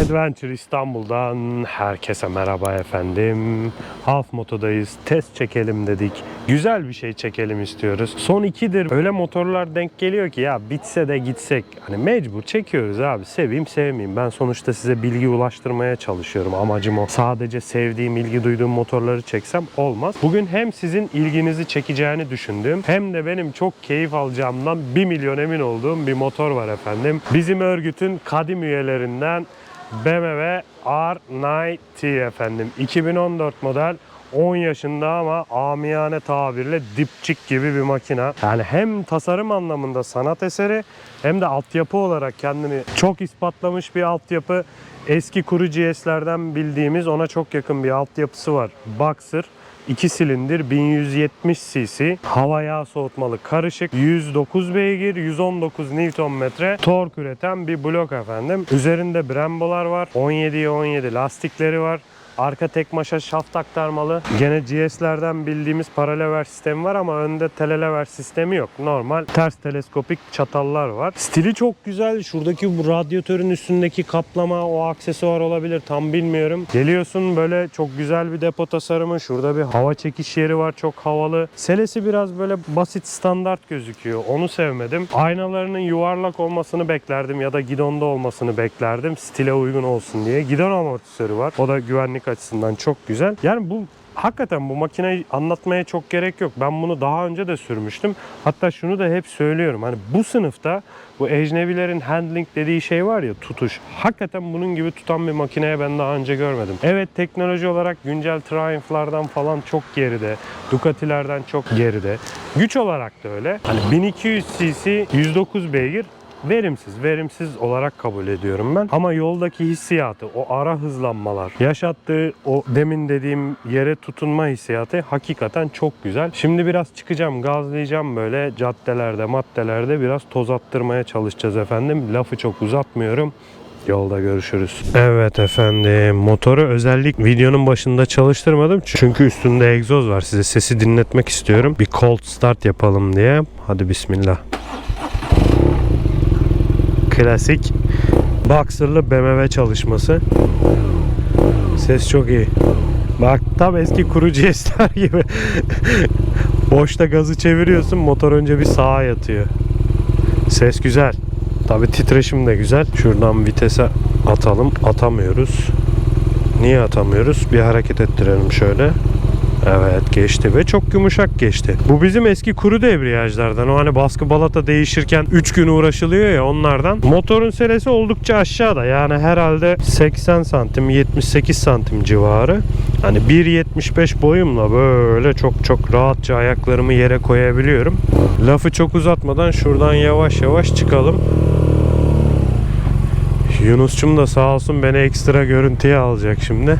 Adventure İstanbul'dan herkese merhaba efendim. Half Moto'dayız. Test çekelim dedik. Güzel bir şey çekelim istiyoruz. Son ikidir öyle motorlar denk geliyor ki ya bitse de gitsek. Hani mecbur çekiyoruz abi. Seveyim sevmeyeyim. Ben sonuçta size bilgi ulaştırmaya çalışıyorum. Amacım o. Sadece sevdiğim, ilgi duyduğum motorları çeksem olmaz. Bugün hem sizin ilginizi çekeceğini düşündüğüm hem de benim çok keyif alacağımdan 1 milyon emin olduğum bir motor var efendim. Bizim örgütün kadim üyelerinden BMW R90 efendim. 2014 model 10 yaşında ama amiyane tabirle dipçik gibi bir makina. Yani hem tasarım anlamında sanat eseri hem de altyapı olarak kendini çok ispatlamış bir altyapı. Eski kuru GS'lerden bildiğimiz ona çok yakın bir altyapısı var. Boxer 2 silindir 1170 cc hava yağ soğutmalı karışık 109 beygir 119 Nm tork üreten bir blok efendim. Üzerinde Brembo'lar var. 17'ye 17 lastikleri var. Arka tek maşa şaft aktarmalı. Gene GS'lerden bildiğimiz paralever sistemi var ama önde telelever sistemi yok. Normal ters teleskopik çatallar var. Stili çok güzel. Şuradaki bu radyatörün üstündeki kaplama o aksesuar olabilir tam bilmiyorum. Geliyorsun böyle çok güzel bir depo tasarımı. Şurada bir hava çekiş yeri var çok havalı. Selesi biraz böyle basit standart gözüküyor. Onu sevmedim. Aynalarının yuvarlak olmasını beklerdim ya da gidonda olmasını beklerdim. Stile uygun olsun diye. Gidon amortisörü var. O da güvenlik açısından çok güzel. Yani bu Hakikaten bu makineyi anlatmaya çok gerek yok. Ben bunu daha önce de sürmüştüm. Hatta şunu da hep söylüyorum. Hani bu sınıfta bu ecnebilerin handling dediği şey var ya tutuş. Hakikaten bunun gibi tutan bir makineye ben daha önce görmedim. Evet teknoloji olarak güncel Triumph'lardan falan çok geride. Ducati'lerden çok geride. Güç olarak da öyle. Hani 1200 cc 109 beygir verimsiz, verimsiz olarak kabul ediyorum ben. Ama yoldaki hissiyatı, o ara hızlanmalar, yaşattığı o demin dediğim yere tutunma hissiyatı hakikaten çok güzel. Şimdi biraz çıkacağım, gazlayacağım böyle caddelerde, maddelerde biraz toz attırmaya çalışacağız efendim. Lafı çok uzatmıyorum. Yolda görüşürüz. Evet efendim. Motoru özellik videonun başında çalıştırmadım. Çünkü üstünde egzoz var. Size sesi dinletmek istiyorum. Bir cold start yapalım diye. Hadi bismillah. Klasik Boxer'lı BMW çalışması. Ses çok iyi. Bak tam eski kuru GS'ler gibi. Boşta gazı çeviriyorsun motor önce bir sağa yatıyor. Ses güzel. Tabi titreşim de güzel. Şuradan vitese atalım. Atamıyoruz. Niye atamıyoruz? Bir hareket ettirelim şöyle. Evet geçti ve çok yumuşak geçti. Bu bizim eski kuru debriyajlardan. O hani baskı balata değişirken 3 gün uğraşılıyor ya onlardan. Motorun selesi oldukça aşağıda. Yani herhalde 80 santim 78 santim civarı. Hani 1.75 boyumla böyle çok çok rahatça ayaklarımı yere koyabiliyorum. Lafı çok uzatmadan şuradan yavaş yavaş çıkalım. Yunus'cum da sağ olsun beni ekstra görüntüye alacak şimdi.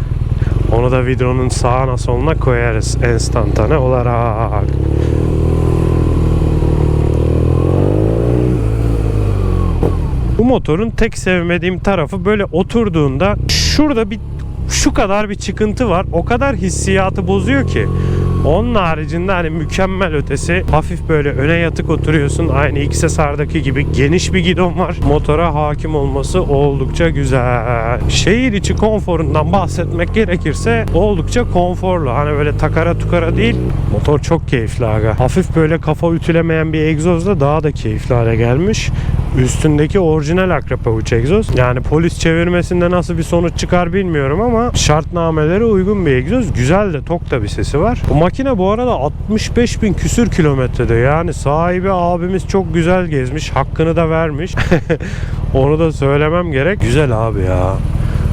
Onu da videonun sağına soluna koyarız enstantane olarak. Bu motorun tek sevmediğim tarafı böyle oturduğunda şurada bir şu kadar bir çıkıntı var. O kadar hissiyatı bozuyor ki. Onun haricinde hani mükemmel ötesi hafif böyle öne yatık oturuyorsun. Aynı XSR'daki gibi geniş bir gidon var. Motora hakim olması oldukça güzel. Şehir içi konforundan bahsetmek gerekirse oldukça konforlu. Hani böyle takara tukara değil. Motor çok keyifli aga. Hafif böyle kafa ütülemeyen bir egzozla daha da keyifli hale gelmiş. Üstündeki orijinal akrep avuç egzoz. Yani polis çevirmesinde nasıl bir sonuç çıkar bilmiyorum ama şartnamelere uygun bir egzoz. Güzel de tok da bir sesi var. Bu makine bu arada 65 bin küsür kilometrede. Yani sahibi abimiz çok güzel gezmiş. Hakkını da vermiş. Onu da söylemem gerek. Güzel abi ya.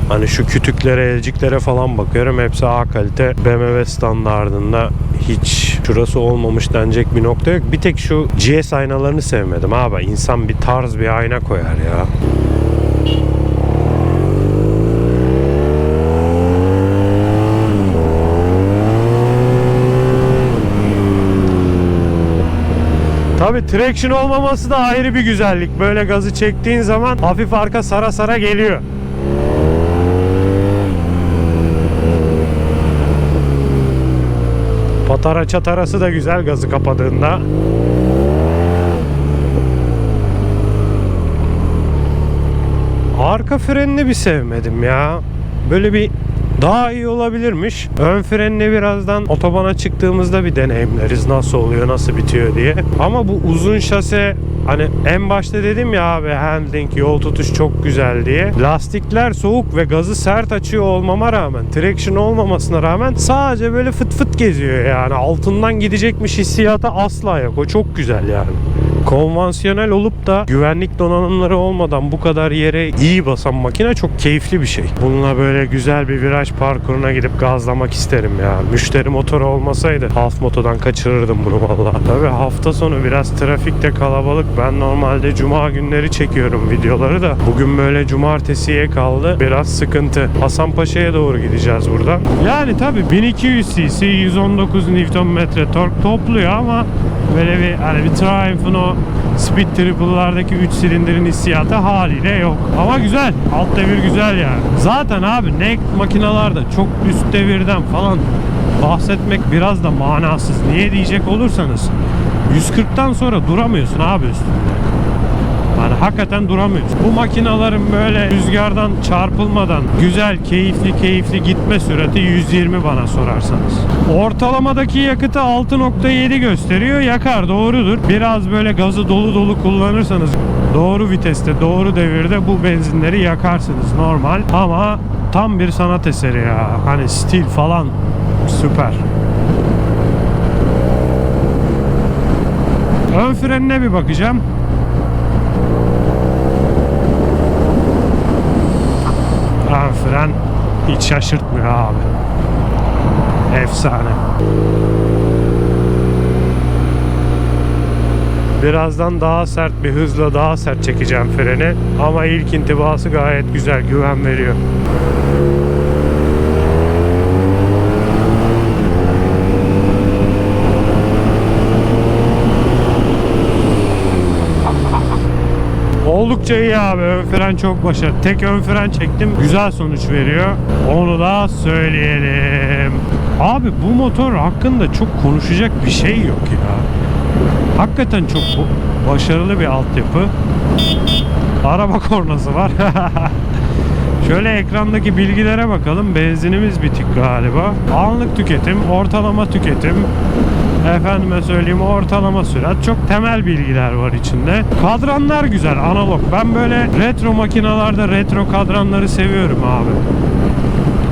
Hani şu kütüklere, elciklere falan bakıyorum. Hepsi A kalite BMW standardında hiç şurası olmamış denecek bir nokta yok. Bir tek şu GS aynalarını sevmedim abi. İnsan bir tarz bir ayna koyar ya. Tabi traction olmaması da ayrı bir güzellik. Böyle gazı çektiğin zaman hafif arka sara sara geliyor. Patara çatarası da güzel gazı kapadığında. Arka frenini bir sevmedim ya. Böyle bir daha iyi olabilirmiş. Ön frenini birazdan otobana çıktığımızda bir deneyimleriz nasıl oluyor, nasıl bitiyor diye. Ama bu uzun şase hani en başta dedim ya abi handling, yol tutuş çok güzel diye. Lastikler soğuk ve gazı sert açıyor olmama rağmen, traction olmamasına rağmen sadece böyle fıt fıt geziyor yani. Altından gidecekmiş hissiyatı asla yok. O çok güzel yani konvansiyonel olup da güvenlik donanımları olmadan bu kadar yere iyi basan makine çok keyifli bir şey. Bununla böyle güzel bir viraj parkuruna gidip gazlamak isterim ya. Müşteri motoru olmasaydı half motodan kaçırırdım bunu vallahi. Tabii hafta sonu biraz trafikte kalabalık. Ben normalde cuma günleri çekiyorum videoları da. Bugün böyle cumartesiye kaldı. Biraz sıkıntı. Hasanpaşa'ya doğru gideceğiz buradan. Yani tabii 1200 cc 119 Nm tork topluyor ama böyle bir hani bir Triumph'ın o Speed Triple'lardaki 3 silindirin hissiyatı haliyle yok. Ama güzel. Alt devir güzel yani. Zaten abi naked makinalarda çok üst devirden falan bahsetmek biraz da manasız. Niye diyecek olursanız 140'tan sonra duramıyorsun abi üstünde. Yani hakikaten duramıyorsun. Bu makinaların böyle rüzgardan çarpılmadan güzel, keyifli keyifli gitme sürati 120 bana sorarsanız. Ortalamadaki yakıtı 6.7 gösteriyor. Yakar doğrudur. Biraz böyle gazı dolu dolu kullanırsanız doğru viteste, doğru devirde bu benzinleri yakarsınız normal. Ama tam bir sanat eseri ya. Hani stil falan süper. Ön frenine bir bakacağım. Ön fren hiç şaşırtmıyor abi. Efsane. Birazdan daha sert bir hızla daha sert çekeceğim freni. Ama ilk intibası gayet güzel, güven veriyor. Oldukça iyi abi. Ön fren çok başarılı. Tek ön fren çektim. Güzel sonuç veriyor. Onu da söyleyelim. Abi bu motor hakkında çok konuşacak bir şey yok ya. Hakikaten çok başarılı bir altyapı. Araba kornası var. Şöyle ekrandaki bilgilere bakalım. Benzinimiz bitik galiba. Anlık tüketim, ortalama tüketim, efendime söyleyeyim ortalama sürat. Çok temel bilgiler var içinde. Kadranlar güzel, analog. Ben böyle retro makinalarda retro kadranları seviyorum abi.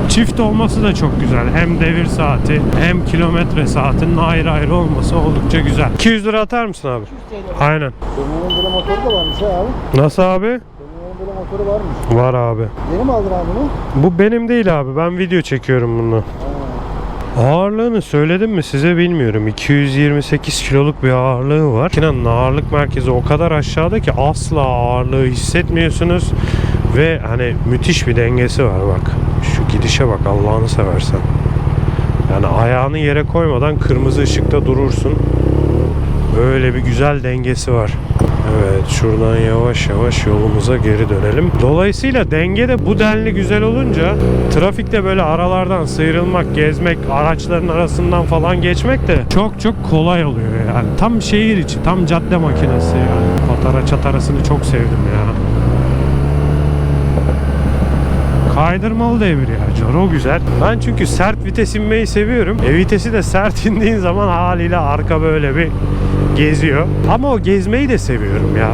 Çift olması da çok güzel. Hem devir saati hem kilometre saatinin ayrı ayrı olması oldukça güzel. 200 lira atar mısın abi? Aynen. Benim böyle motoru da varmış ha abi. Nasıl abi? Benim böyle motoru varmış. Var abi. Yeni mi aldın abi bunu? Bu benim değil abi. Ben video çekiyorum bunu. Ağırlığını söyledim mi size bilmiyorum. 228 kiloluk bir ağırlığı var. Makinenin ağırlık merkezi o kadar aşağıda ki asla ağırlığı hissetmiyorsunuz. Ve hani müthiş bir dengesi var bak. Şu gidişe bak Allah'ını seversen. Yani ayağını yere koymadan kırmızı ışıkta durursun. Böyle bir güzel dengesi var. Evet şuradan yavaş yavaş yolumuza geri dönelim. Dolayısıyla denge de bu denli güzel olunca trafikte böyle aralardan sıyrılmak, gezmek, araçların arasından falan geçmek de çok çok kolay oluyor yani. Tam şehir içi, tam cadde makinesi yani. Patara çatarasını çok sevdim ya. Kaydırmalı devir ya. Coro güzel. Ben çünkü sert vites inmeyi seviyorum. E vitesi de sert indiğin zaman haliyle arka böyle bir geziyor. Ama o gezmeyi de seviyorum ya.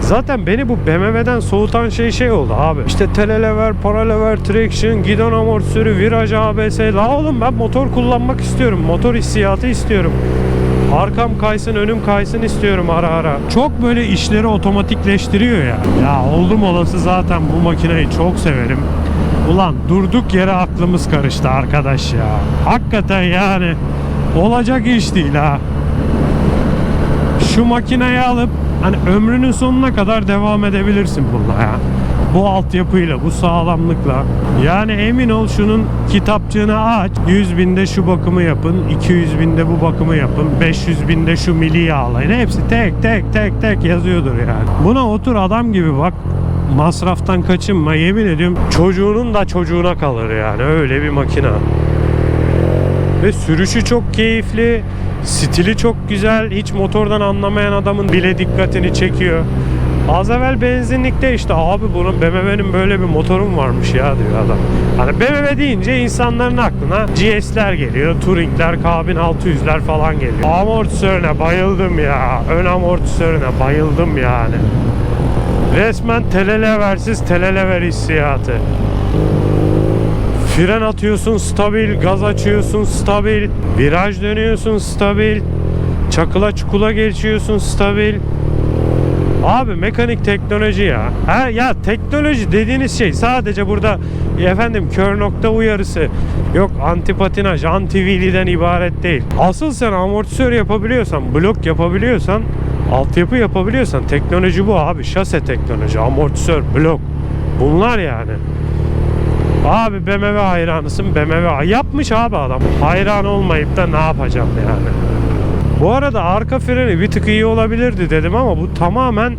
Zaten beni bu BMW'den soğutan şey şey oldu abi. İşte telelever, paralever, traction, gidon amortisörü, viraj ABS. La oğlum ben motor kullanmak istiyorum. Motor hissiyatı istiyorum. Arkam kaysın, önüm kaysın istiyorum ara ara. Çok böyle işleri otomatikleştiriyor ya. Ya oldum olası zaten bu makineyi çok severim. Ulan durduk yere aklımız karıştı arkadaş ya. Hakikaten yani olacak iş değil ha. Şu makineyi alıp hani ömrünün sonuna kadar devam edebilirsin bununla ya. Bu altyapıyla, bu sağlamlıkla. Yani emin ol şunun kitapçığını aç. 100 binde şu bakımı yapın, 200 binde bu bakımı yapın, 500 binde şu mili yağlayın. Hepsi tek tek tek tek yazıyordur yani. Buna otur adam gibi bak. Masraftan kaçınma yemin ediyorum çocuğunun da çocuğuna kalır yani öyle bir makina. Ve sürüşü çok keyifli. Stili çok güzel. Hiç motordan anlamayan adamın bile dikkatini çekiyor. Az evvel benzinlikte işte abi bunun BMW'nin böyle bir motorum varmış ya diyor adam. Hani BMW deyince insanların aklına GS'ler geliyor, Touring'ler, K1600'ler falan geliyor. Amortisörüne bayıldım ya. Ön amortisörüne bayıldım yani. Resmen teleleversiz telelever hissiyatı. Fren atıyorsun stabil, gaz açıyorsun stabil, viraj dönüyorsun stabil, çakıla çukula geçiyorsun stabil. Abi mekanik teknoloji ya. Ha, ya teknoloji dediğiniz şey sadece burada efendim kör nokta uyarısı yok anti patinaj, anti wheelie'den ibaret değil. Asıl sen amortisör yapabiliyorsan, blok yapabiliyorsan, altyapı yapabiliyorsan teknoloji bu abi. Şase teknoloji, amortisör, blok. Bunlar yani. Abi BMW hayranısın BMW. Yapmış abi adam. Hayran olmayıp da ne yapacağım yani. Bu arada arka freni bir tık iyi olabilirdi dedim ama bu tamamen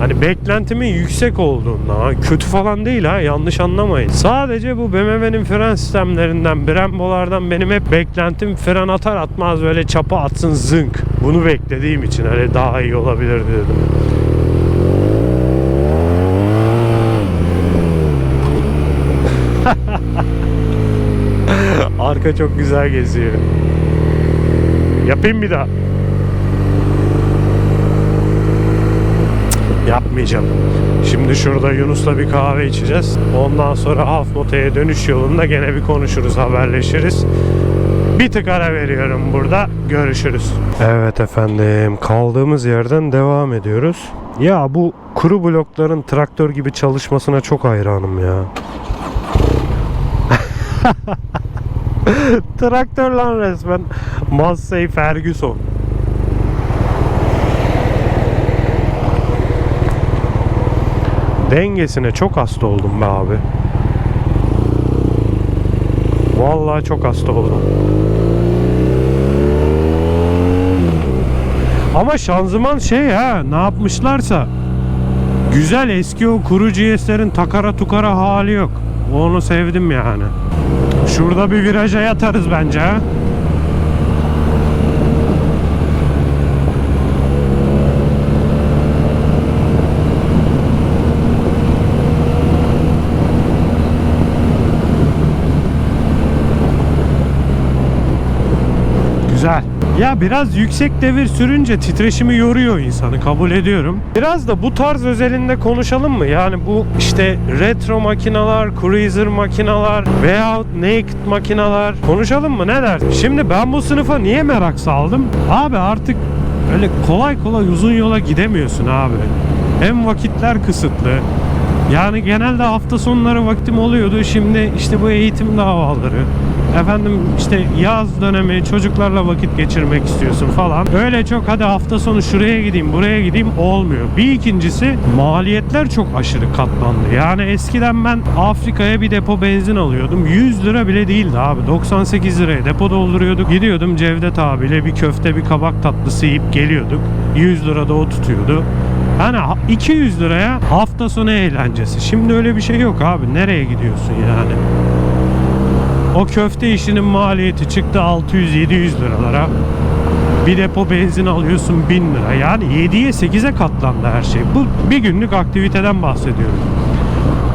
hani beklentimin yüksek olduğundan. Ha, Kötü falan değil ha yanlış anlamayın. Sadece bu BMW'nin fren sistemlerinden, Brembo'lardan benim hep beklentim fren atar atmaz böyle çapa atsın zınk. Bunu beklediğim için hani daha iyi olabilirdi dedim. Arka çok güzel geziyor. Yapayım bir daha. Yapmayacağım. Şimdi şurada Yunus'la bir kahve içeceğiz. Ondan sonra Half Moto'ya dönüş yolunda gene bir konuşuruz, haberleşiriz. Bir tık ara veriyorum burada. Görüşürüz. Evet efendim. Kaldığımız yerden devam ediyoruz. Ya bu kuru blokların traktör gibi çalışmasına çok hayranım ya. Traktör lan resmen. Massey Ferguson. Dengesine çok hasta oldum be abi. Vallahi çok hasta oldum. Ama şanzıman şey ha ne yapmışlarsa güzel eski o kuru GS'lerin takara tukara hali yok. Onu sevdim yani. Şurada bir viraja yatarız bence. Güzel. Ya biraz yüksek devir sürünce titreşimi yoruyor insanı kabul ediyorum. Biraz da bu tarz özelinde konuşalım mı? Yani bu işte retro makinalar, cruiser makinalar veyahut naked makinalar konuşalım mı? Ne dersin? Şimdi ben bu sınıfa niye merak saldım? Abi artık öyle kolay kolay uzun yola gidemiyorsun abi. Hem vakitler kısıtlı. Yani genelde hafta sonları vaktim oluyordu. Şimdi işte bu eğitim davaları. Efendim işte yaz dönemi çocuklarla vakit geçirmek istiyorsun falan. Öyle çok hadi hafta sonu şuraya gideyim buraya gideyim olmuyor. Bir ikincisi maliyetler çok aşırı katlandı. Yani eskiden ben Afrika'ya bir depo benzin alıyordum. 100 lira bile değildi abi. 98 liraya depo dolduruyorduk. Gidiyordum Cevdet abiyle bir köfte bir kabak tatlısı yiyip geliyorduk. 100 lira da o tutuyordu. Ha- 200 liraya hafta sonu eğlencesi. Şimdi öyle bir şey yok abi. Nereye gidiyorsun yani? O köfte işinin maliyeti çıktı 600-700 liralara. Bir depo benzin alıyorsun 1000 lira. Yani 7'ye 8'e katlandı her şey. Bu bir günlük aktiviteden bahsediyorum.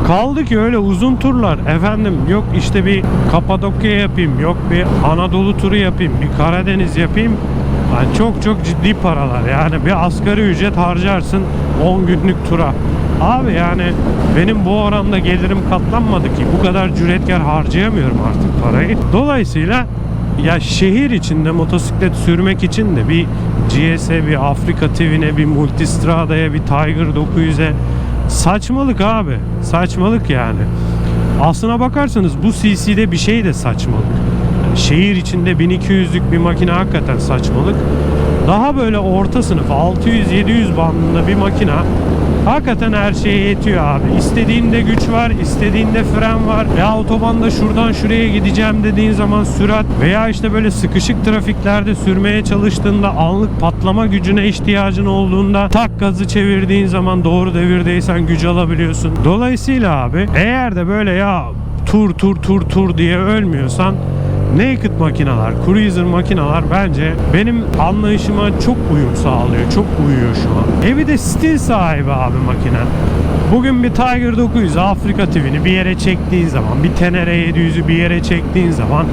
Kaldı ki öyle uzun turlar efendim yok işte bir Kapadokya yapayım yok bir Anadolu turu yapayım bir Karadeniz yapayım yani çok çok ciddi paralar yani bir asgari ücret harcarsın 10 günlük tura abi yani benim bu oranda gelirim katlanmadı ki bu kadar cüretkar harcayamıyorum artık parayı dolayısıyla ya şehir içinde motosiklet sürmek için de bir GS'e bir Afrika TV'ne bir Multistrada'ya bir Tiger 900'e Saçmalık abi. Saçmalık yani. Aslına bakarsanız bu CC'de bir şey de saçmalık. Şehir içinde 1200'lük bir makine hakikaten saçmalık. Daha böyle orta sınıf 600-700 bandında bir makine hakikaten her şeye yetiyor abi. İstediğinde güç var, istediğinde fren var. Ya otobanda şuradan şuraya gideceğim dediğin zaman sürat veya işte böyle sıkışık trafiklerde sürmeye çalıştığında anlık patlama gücüne ihtiyacın olduğunda tak gazı çevirdiğin zaman doğru devirdeysen güç alabiliyorsun. Dolayısıyla abi eğer de böyle ya tur tur tur tur diye ölmüyorsan naked makineler, cruiser makineler bence benim anlayışıma çok uyum sağlıyor. Çok uyuyor şu an. Evi de stil sahibi abi makine. Bugün bir Tiger 900 Afrika TV'ni bir yere çektiğin zaman, bir Tenere 700'ü bir yere çektiğin zaman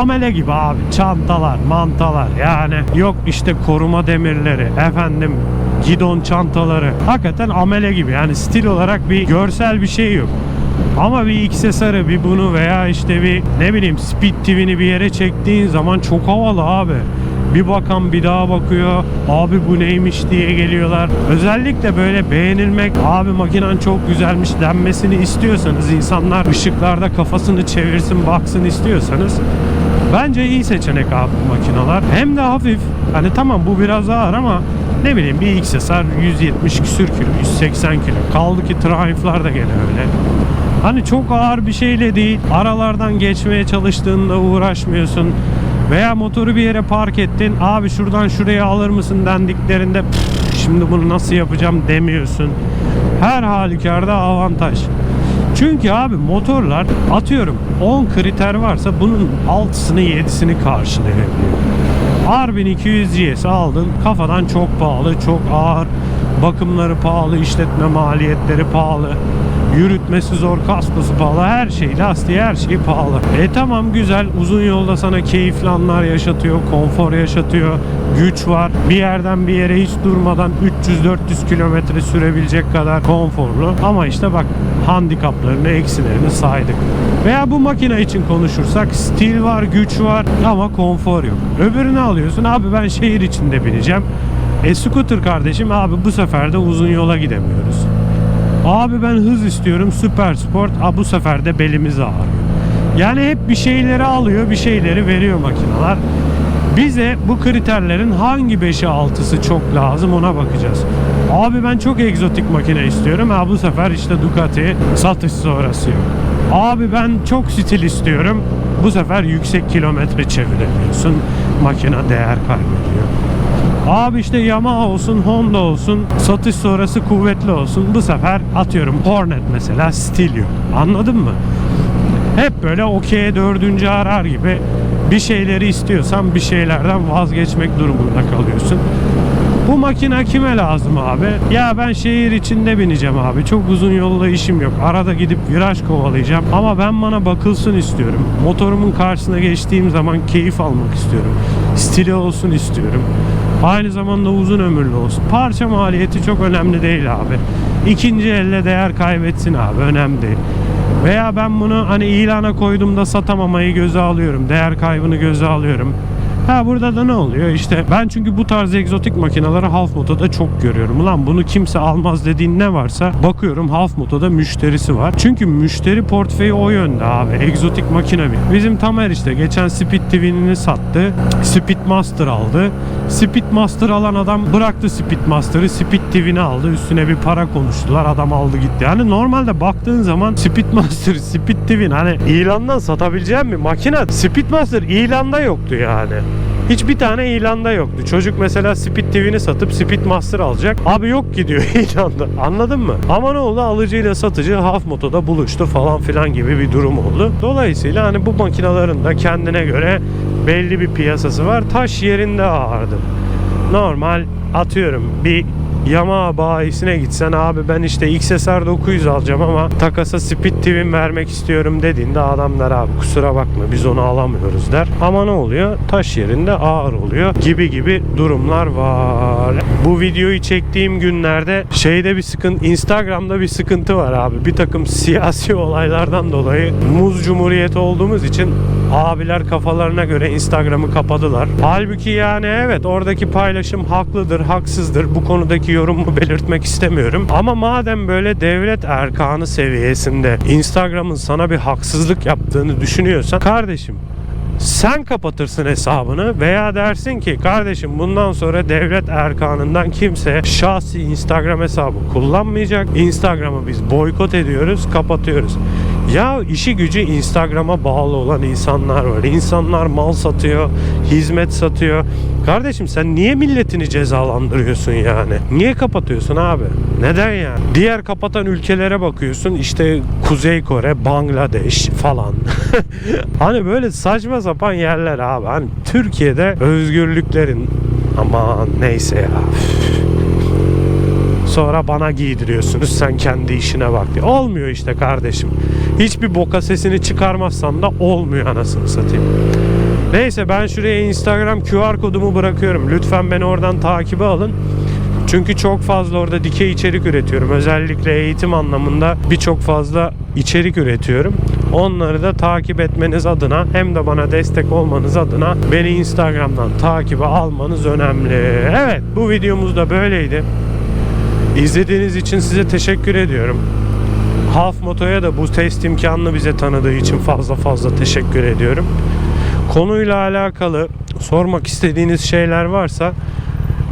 amele gibi abi çantalar, mantalar yani yok işte koruma demirleri, efendim gidon çantaları hakikaten amele gibi yani stil olarak bir görsel bir şey yok. Ama bir XSR'ı bir bunu veya işte bir ne bileyim Speed TV'ni bir yere çektiğin zaman çok havalı abi. Bir bakan bir daha bakıyor. Abi bu neymiş diye geliyorlar. Özellikle böyle beğenilmek, abi makinen çok güzelmiş denmesini istiyorsanız, insanlar ışıklarda kafasını çevirsin, baksın istiyorsanız bence iyi seçenek abi bu makineler. Hem de hafif. Hani tamam bu biraz ağır ama ne bileyim bir XSR 170 küsür kilo, 180 kilo. Kaldı ki Triumph'lar da gene öyle. Hani çok ağır bir şeyle değil. Aralardan geçmeye çalıştığında uğraşmıyorsun. Veya motoru bir yere park ettin. Abi şuradan şuraya alır mısın dendiklerinde "Pff, şimdi bunu nasıl yapacağım demiyorsun. Her halükarda avantaj. Çünkü abi motorlar atıyorum 10 kriter varsa bunun 6'sını 7'sini karşılayabiliyor. R1200 GS aldın kafadan çok pahalı çok ağır bakımları pahalı işletme maliyetleri pahalı yürütmesi zor kaskosu pahalı her şey lastiği her şey pahalı. E tamam güzel. Uzun yolda sana keyifli anlar yaşatıyor konfor yaşatıyor güç var. Bir yerden bir yere hiç durmadan 300-400 kilometre sürebilecek kadar konforlu. Ama işte bak handikaplarını eksilerini saydık. Veya bu makine için konuşursak stil var güç var ama konfor yok. Öbürünü alıyorsun abi ben şehir içinde bineceğim. E scooter kardeşim abi bu sefer de uzun yola gidemiyoruz Abi ben hız istiyorum süper sport. Aa, bu sefer de belimiz ağrıyor. Yani hep bir şeyleri alıyor bir şeyleri veriyor makineler. Bize bu kriterlerin hangi 5'i 6'sı çok lazım ona bakacağız. Abi ben çok egzotik makine istiyorum. Ha bu sefer işte Ducati satış sonrası yok. Abi ben çok stil istiyorum. Bu sefer yüksek kilometre çeviremiyorsun. Makine değer kaybediyor. Abi işte Yamaha olsun, Honda olsun, satış sonrası kuvvetli olsun. Bu sefer atıyorum Hornet mesela stil yok. Anladın mı? Hep böyle okey dördüncü arar gibi bir şeyleri istiyorsan bir şeylerden vazgeçmek durumunda kalıyorsun. Bu makine kime lazım abi? Ya ben şehir içinde bineceğim abi. Çok uzun yolda işim yok. Arada gidip viraj kovalayacağım. Ama ben bana bakılsın istiyorum. Motorumun karşısına geçtiğim zaman keyif almak istiyorum. Stili olsun istiyorum. Aynı zamanda uzun ömürlü olsun. Parça maliyeti çok önemli değil abi. İkinci elle değer kaybetsin abi. Önemli değil. Veya ben bunu hani ilana koyduğumda satamamayı göze alıyorum. Değer kaybını göze alıyorum. Ha burada da ne oluyor işte ben çünkü bu tarz egzotik makineleri Half Moto'da çok görüyorum. Ulan bunu kimse almaz dediğin ne varsa bakıyorum Half Moto'da müşterisi var. Çünkü müşteri portföyü o yönde abi. Egzotik makine bir. Bizim Tamer işte geçen Speed TV'ni sattı. Speedmaster aldı. Speedmaster alan adam bıraktı Speedmaster'ı. Speed TV'ni aldı. Üstüne bir para konuştular. Adam aldı gitti. Yani normalde baktığın zaman Speedmaster, Speed TV'nin hani ilandan satabileceğim bir makine. Speedmaster ilanda yoktu yani. Hiçbir tane ilanda yoktu. Çocuk mesela Speed TV'ni satıp Speedmaster alacak. Abi yok gidiyor ilanda. Anladın mı? Ama ne oldu? Alıcıyla satıcı Half Moto'da buluştu falan filan gibi bir durum oldu. Dolayısıyla hani bu makinelerin de kendine göre belli bir piyasası var. Taş yerinde ağırdı. Normal atıyorum bir Yamaha bayisine gitsen abi ben işte XSR 900 alacağım ama takasa Speed TV vermek istiyorum dediğinde adamlar abi kusura bakma biz onu alamıyoruz der. Ama ne oluyor? Taş yerinde ağır oluyor gibi gibi durumlar var. Bu videoyu çektiğim günlerde şeyde bir sıkıntı Instagram'da bir sıkıntı var abi. Bir takım siyasi olaylardan dolayı muz cumhuriyeti olduğumuz için abiler kafalarına göre Instagram'ı kapadılar. Halbuki yani evet oradaki paylaşım haklıdır, haksızdır. Bu konudaki yorumumu belirtmek istemiyorum. Ama madem böyle devlet erkanı seviyesinde Instagram'ın sana bir haksızlık yaptığını düşünüyorsan kardeşim sen kapatırsın hesabını veya dersin ki kardeşim bundan sonra devlet erkanından kimse şahsi Instagram hesabı kullanmayacak. Instagram'ı biz boykot ediyoruz, kapatıyoruz. Ya işi gücü Instagram'a bağlı olan insanlar var. İnsanlar mal satıyor, hizmet satıyor. Kardeşim sen niye milletini cezalandırıyorsun yani? Niye kapatıyorsun abi? Neden yani? Diğer kapatan ülkelere bakıyorsun işte Kuzey Kore, Bangladeş falan. hani böyle saçma sapan yerler abi. Hani Türkiye'de özgürlüklerin aman neyse ya. Sonra bana giydiriyorsunuz sen kendi işine bak diye. Olmuyor işte kardeşim. Hiçbir boka sesini çıkarmazsan da olmuyor anasını satayım. Neyse ben şuraya Instagram QR kodumu bırakıyorum. Lütfen beni oradan takibe alın. Çünkü çok fazla orada dikey içerik üretiyorum. Özellikle eğitim anlamında birçok fazla içerik üretiyorum. Onları da takip etmeniz adına hem de bana destek olmanız adına beni Instagram'dan takibe almanız önemli. Evet bu videomuz da böyleydi. İzlediğiniz için size teşekkür ediyorum. Half Moto'ya da bu test imkanını bize tanıdığı için fazla fazla teşekkür ediyorum. Konuyla alakalı sormak istediğiniz şeyler varsa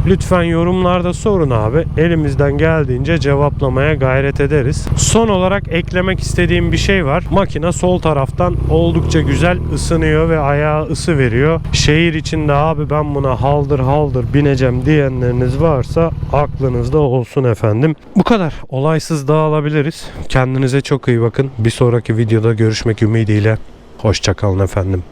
lütfen yorumlarda sorun abi. Elimizden geldiğince cevaplamaya gayret ederiz. Son olarak eklemek istediğim bir şey var. Makine sol taraftan oldukça güzel ısınıyor ve ayağı ısı veriyor. Şehir içinde abi ben buna haldır haldır bineceğim diyenleriniz varsa aklınızda olsun efendim. Bu kadar. Olaysız dağılabiliriz. Kendinize çok iyi bakın. Bir sonraki videoda görüşmek ümidiyle. Hoşçakalın efendim.